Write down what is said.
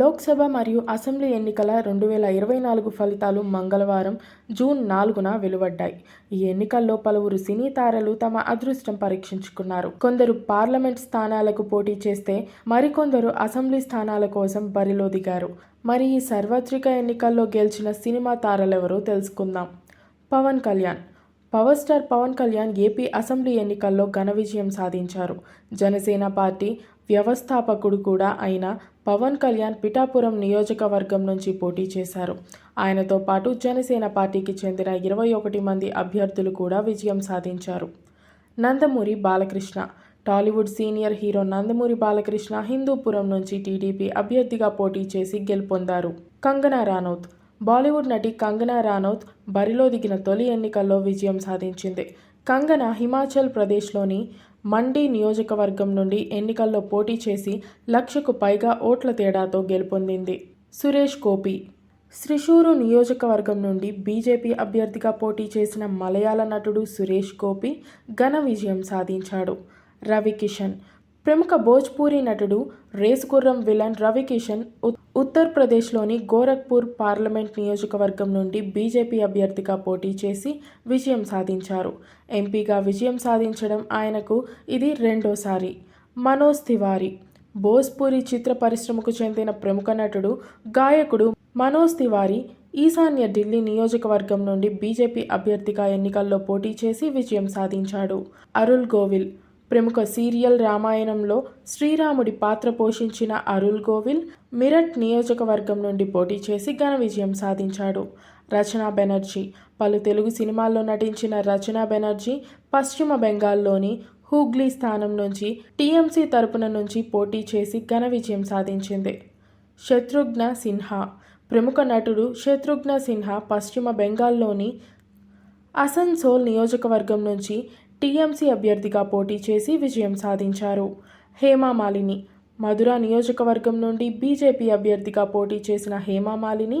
లోక్సభ మరియు అసెంబ్లీ ఎన్నికల రెండు వేల ఇరవై నాలుగు ఫలితాలు మంగళవారం జూన్ నాలుగున వెలువడ్డాయి. ఈ ఎన్నికల్లో పలువురు సినీ తారలు తమ అదృష్టం పరీక్షించుకున్నారు. కొందరు పార్లమెంట్ స్థానాలకు పోటీ చేస్తే మరికొందరు అసెంబ్లీ స్థానాల కోసం బరిలో దిగారు మరి ఈ సార్వత్రిక ఎన్నికల్లో గెలిచిన సినిమా తారలెవరో తెలుసుకుందాం. Pawan Kalyan. Power star Pawan Kalyan AP assembly ఎన్నికల్లో ఘన విజయం సాధించారు. జనసేన పార్టీ వ్యవస్థాపకుడు కూడా అయిన పవన్ కళ్యాణ్ పిఠాపురం నియోజకవర్గం నుంచి పోటీ చేశారు. ఆయనతో పాటు జనసేన పార్టీకి చెందిన ఇరవై ఒకటి మంది అభ్యర్థులు కూడా విజయం సాధించారు. Nandamuri Balakrishna Tollywood senior hero Nandamuri Balakrishna Hindupuram నుంచి టీడీపీ అభ్యర్థిగా పోటీ చేసి గెలుపొందారు. కంగనా రానౌత్ బాలీవుడ్ నటి కంగనా రానౌత్ బరిలో దిగిన తొలి ఎన్నికల్లో విజయం సాధించింది. కంగనా హిమాచల్ ప్రదేశ్లోని మండి నియోజకవర్గం నుండి ఎన్నికల్లో పోటీ చేసి లక్షకు పైగా ఓట్ల తేడాతో గెలుపొందింది. సురేష్ గోపి. శ్రీశూరు నియోజకవర్గం నుండి బీజేపీ అభ్యర్థిగా పోటీ చేసిన మలయాళ నటుడు సురేష్ గోపి ఘన విజయం సాధించాడు. రవికిషన్. ప్రముఖ భోజ్పూరి నటుడు రేసుగుర్రం విలన్ రవికిషన్ ఉత్- ఉత్తరప్రదేశ్లోని గోరఖ్పూర్ పార్లమెంట్ నియోజకవర్గం నుండి బీజేపీ అభ్యర్థిగా పోటీ చేసి విజయం సాధించారు. ఎంపీగా విజయం సాధించడం ఆయనకు ఇది రెండోసారి. మనోజ్ తివారీ భోజ్పూరి చిత్ర పరిశ్రమకు చెందిన ప్రముఖ నటుడు గాయకుడు మనోజ్ తివారీ ఈశాన్య ఢిల్లీ నియోజకవర్గం నుండి బీజేపీ అభ్యర్థిగా ఎన్నికల్లో పోటీ చేసి విజయం సాధించాడు. అరుల్ గోవిల్ ప్రముఖ సీరియల్ రామాయణంలో శ్రీరాముడి పాత్ర పోషించిన అరుల్ గోవిల్ మిరట్ నియోజకవర్గం నుండి పోటీ చేసి ఘన విజయం సాధించాడు. రచనా బెనర్జీ పలు తెలుగు సినిమాల్లో నటించిన రచనా బెనర్జీ పశ్చిమ బెంగాల్లోని హూగ్లీ స్థానం నుంచి టీఎంసీ తరపున నుంచి పోటీ చేసి ఘన విజయం సాధించింది. శత్రుఘ్న సిన్హా ప్రముఖ నటుడు శత్రుఘ్న సిన్హా పశ్చిమ బెంగాల్లోని అసన్సోల్ నియోజకవర్గం నుంచి టీఎంసీ అభ్యర్థిగా పోటీ చేసి విజయం సాధించారు. హేమామాలిని మధుర నియోజకవర్గం నుండి బీజేపీ అభ్యర్థిగా పోటీ చేసిన హేమామాలిని